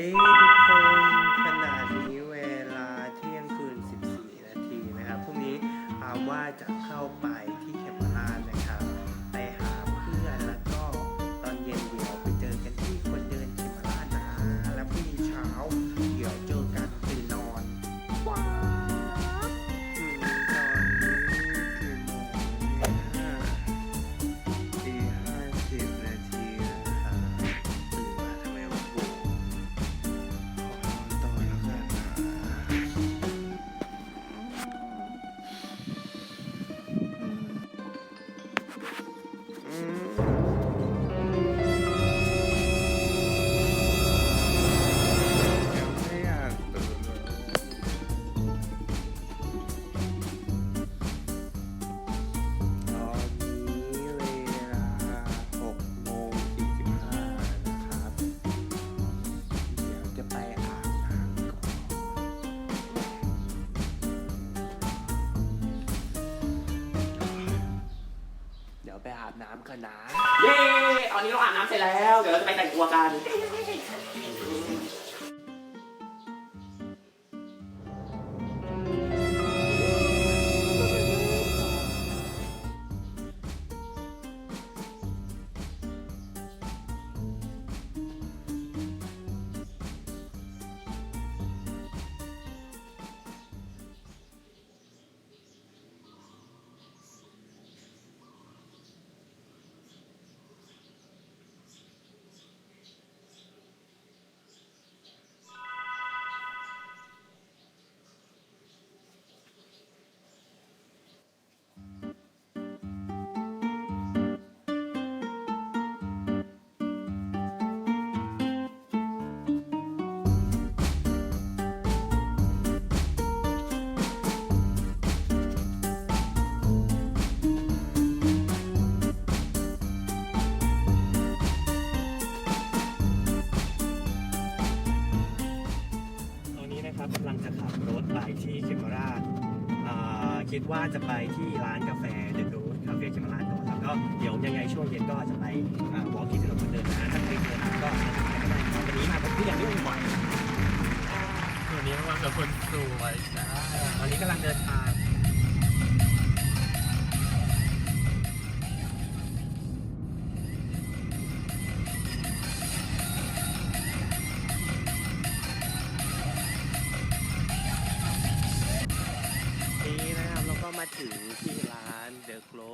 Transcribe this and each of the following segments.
ทุ กันนะ เย้ ตอนนี้เราอาบน้ำเสร็จแล้ว เดี๋ยวเราจะไปแต่งตัวกัน ดว่าจะไปที่ร้านกาแฟเดอะรูทคาเฟ่เขมราชก่อนแล้วก็เดี๋ยวยังไงช่วงเย็นก็จะไปวอล์กที่ถนนคนเดินนะถ้าใครเจอทางก็จะไปก็ได้ครับวันนี้มาเป็นผู้ยังไม่มีบ่อยวันนี้มากับคนสวยนะตอนนี้กำลังเดินท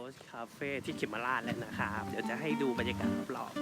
The Close Cafe ที่เขมราชแล้วนะครับ เดี๋ยวจะให้ดูบรรยากาศรอบ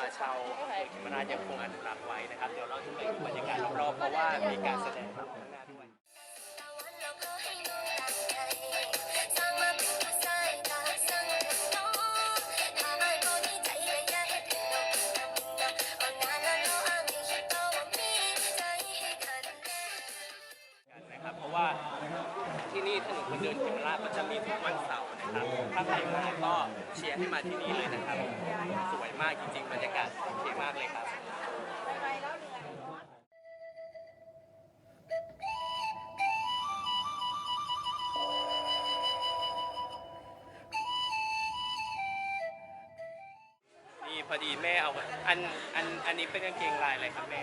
เอ่อชาวอำเภอเขมราชยังคงอนุรักษ์ไว้นะครับ เดี๋ยวเราจะไปดูบรรยากาศรอบๆเพราะว่ามีการแสดงอยู่ข้างหน้าด้วย ก็เชียร์ให้มาที่นี่เลยนะครับ สวยมากจริงๆ บรรยากาศโอเคมากเลยครับนี่พอดีแม่เอาอันอันอันนี้เป็นกางเกงลายอะไรครับแม่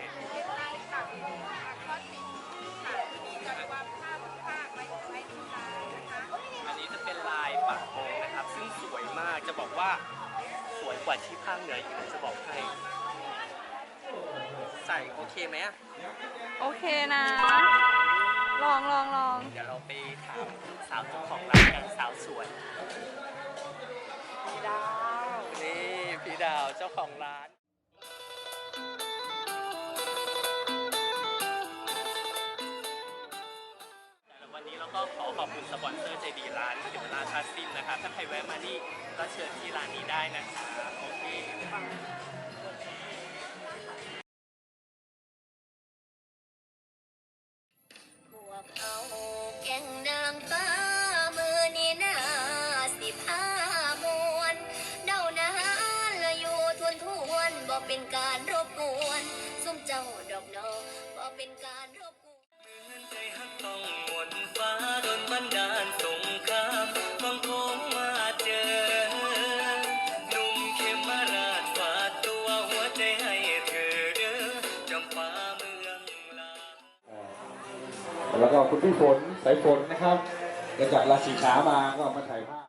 ว่าสวยกว่าที่ภาคเหนืออีกนะจะบอกให้ ใส่โอเคไหมอะโอเคนะ ลองลองลองเดี๋ยวเราไปถามสาวเจ้าของร้านกันสาวสวยพี่ดาว นี่พี่ดาวเจ้าของร้าน วันนี้เราก็ขอขอบคุณสปอนเซอร์ใจดีร้านเดมราคาซินนะครับถ้าใครแวะมานี่ก็เชิญที่ร้านนี้ได้นะครับโอเค คุณพี่ฝนสายฝนนะครับก็จากราศีขามาก็มาถ่ายภาพ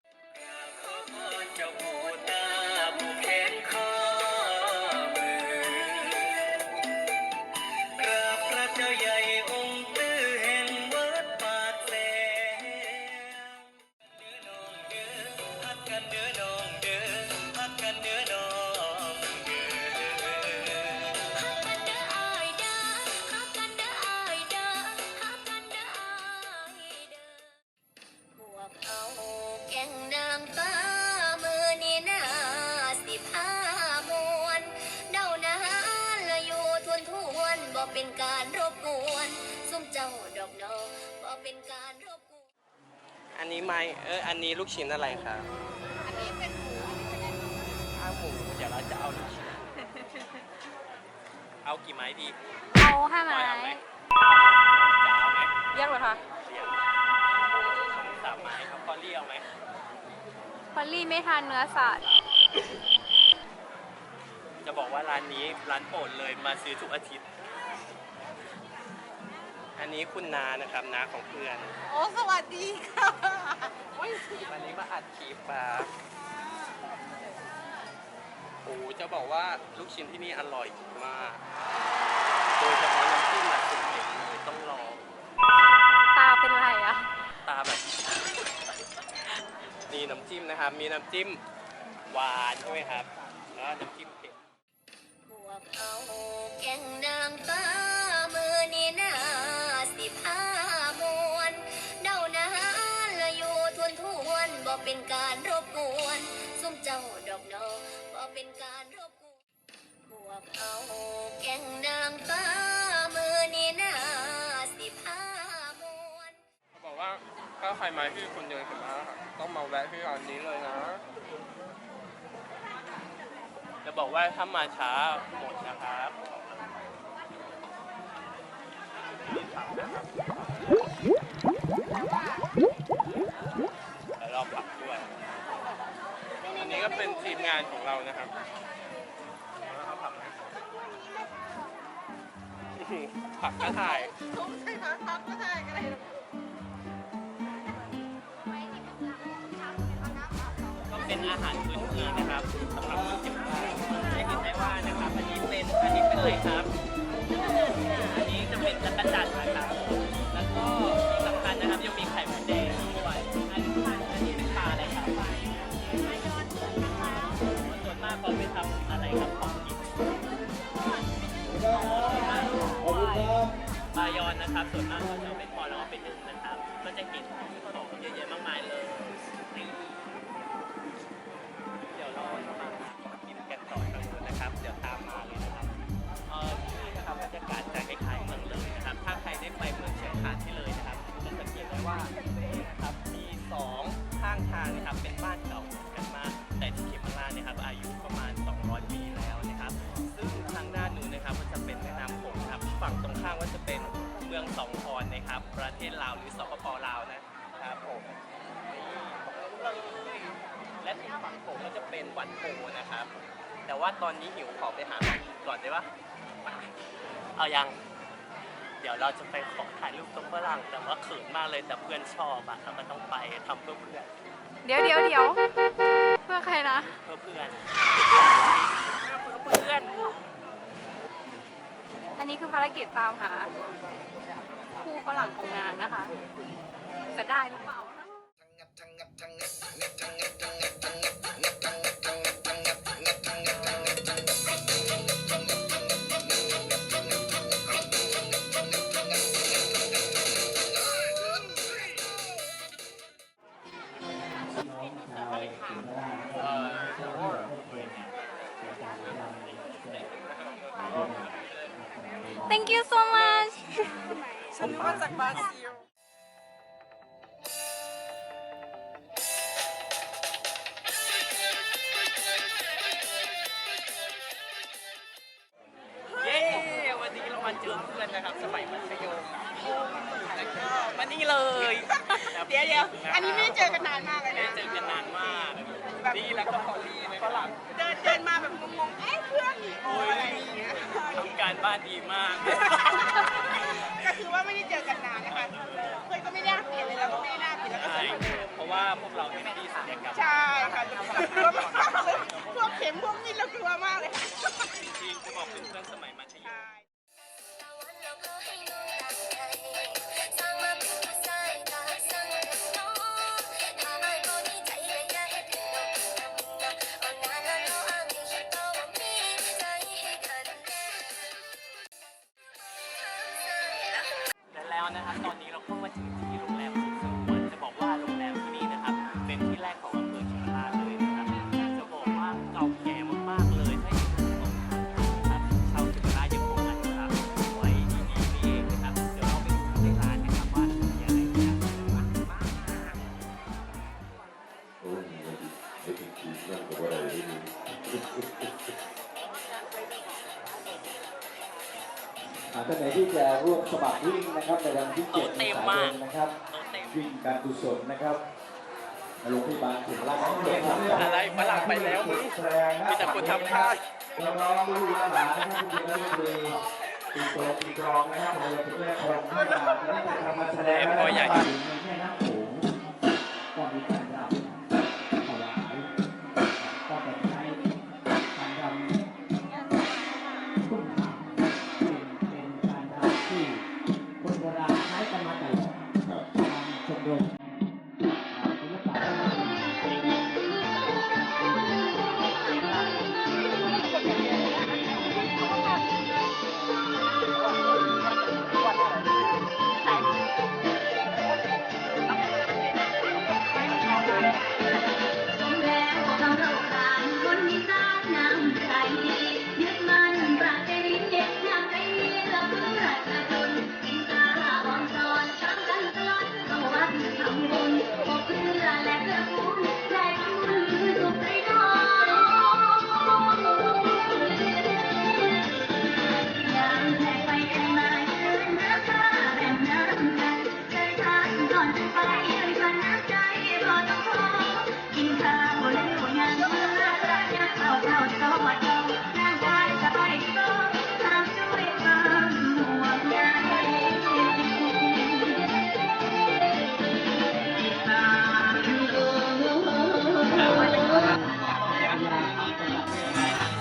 บ่เป็นการรบกวนซุ่มเจ้าดอกนอบ่เป็นการรบกวน อันนี้ไม้เอออันนี้ลูกชิ้นอะไรครับอันนี้เป็นหมูข้าวหมูเดี๋ยวเราจะเอาลูกชิ้นเอากี่ไม้ดีเอาห้าไม้เอาไหมจะเอาไหมเรียกเลยค่ะเรียงสามไม้ครับพอเรียกไหมพอลลี่ไม่ทานเนื้อสัตว์จะบอกว่าร้านนี้ร้านโปรดเลยมาซื้อทุกอาทิตย์อั นนี้คุณนานะครับนาของเพื่อน โอ้สวัสดีค่ะวันนี้มาอัดคลิปมาโอ้จะบอกว่าลูกชิ้นที่นี่อร่อยมาก โดยเฉพาะน้ำจิ้มอะสุดเด็ดเลยต้องลองตาเป็นไรอะตาแบบนี่น้ำจิ้มนะครับ มีน้ำจิ้มหวานใช่ไหมครับ แล้วน้ำจิ้มเผ็ดพวกเอาแก่งนางฟ้า เอาแก่งนางฟ้ามือนี่นาสิพามวนเขาบอกว่าถ้าใครมาที่คุณเดินถึงแล้วค่ะต้องมาแวะที่ร้านนี้เลยนะ จะบอกว่าถ้ามาช้าหมดนะครับแล้วเราปรับด้วยอันนี้ก็เป็นทีมงานของเรานะครับ ผักก็ถ่ายก็เป็นอาหารพื้นเมืองนะครับสำหรับคนเชียงรายจะเห็นได้ว่านะครับอันนี้เป็นอันนี้เป็นอะไรครับ อันนี้จะเป็นจักรจันทร์นะครับ แล้วก็ที่สำคัญนะครับยังมีไข่มดแดง นะครับ ส่วนมากเขาจะเอาไปทอดแล้วเอาไปนึ่งนะครับ ก็จะเห็นของเยอะแยะมากมายเลยนี่เดี๋ยวเราจะมากินกันต่อทางนู้นนะครับ เดี๋ยวตามมาเลยนะครับ เออที่นี่นะครับบรรยากาศจะคล้ายๆเมืองเลยนะครับ ถ้าใครได้ไปเมืองเชียงคานที่เลยนะครับ จะสังเกตได้ว่านะครับ มีสองข้างทางนะครับ เป็นบ้านเก่ากันมากแต่ที่เขมราชเนะครับ อายุประมาณ 200 ปีแล้วนะครับ ซึ่งทางด้านนู้นนะครับก็จะเป็นแม่น้ำโขงนะครับ ฝั่งตรงข้ามก็จะเป็น สองคอนนะครับ ประเทศลาวหรือสปปลาวนะครับผมนี่เลยและที่ฝั่งโขงก็จะเป็นวัดโพนะครับ แต่ว่าตอนนี้หิวขอไปหาของกินก่อนได้ปะไปเอายัง เดี๋ยวเราจะไปขอถ่ายรูปตรงฝรั่งแต่ว่าเขินมากเลยแต่เพื่อนชอบอะเราก็ต้องไปทำเพื่อเพื่อนเดี๋ยวเดี๋ยวเดี๋ยวเพื่อใครนะ เพื่อเพื่อนเพื่อนอัน นี้คือภารกิจตามหาคู่ฝรั่งของงานนะคะ จะได้หรือเปล่า Thank you so much นี่แล้วก็พอลลี่ฝรั่งเดินเดินมาแบบงงๆ เอ๊ะเพื่อนโอ้ยอะไรอย่างเงี้ย ทำการบ้านดีมากก็คือว่าไม่ได้เจอกันนานนะคะ เพื่อนก็ไม่น่าเปลี่ยนเลยเราก็ไม่ได้น่าเปลี่ยนแล้วก็ใช่สวยเหมือนเดิมเพราะว่าพวกเราเนี่ยที่สัญญกรรมใช่ค่ะกลัวมากเลยพวกเข็มพวกมีดเรากลัวมากเลยค่ะ จริงๆจะบอกเป็นเพื่อนสมัยมัธ ท่านไหนที่จะร่วมสมัครวิ่งนะครับในวันที่เจ็ดเมษายนนะครับโต๊ะเต็มวิ่งการกุศลนะครับโรงพยาบาลถึงราชบุรีอะไรฝรั่งไปแล้วมึงมีแต่คนทำท่าน้องๆลูกหลานนะครับที่เป็นนักดนตรีตีโต๊ะตีกลองนะครับเราจะแยกคนที่มาจะได้ทำมาแสดงนะครับ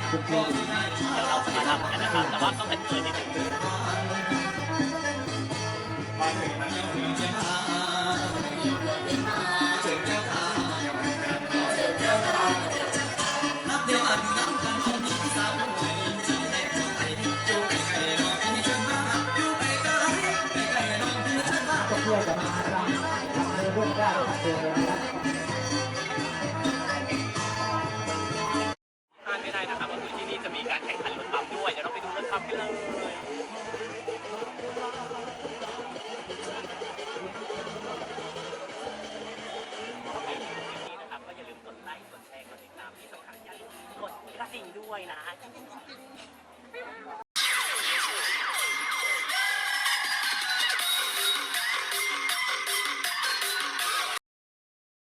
เราสามาทำกันนะครับแต่ว่าต้องเป็นเกินนิดนึ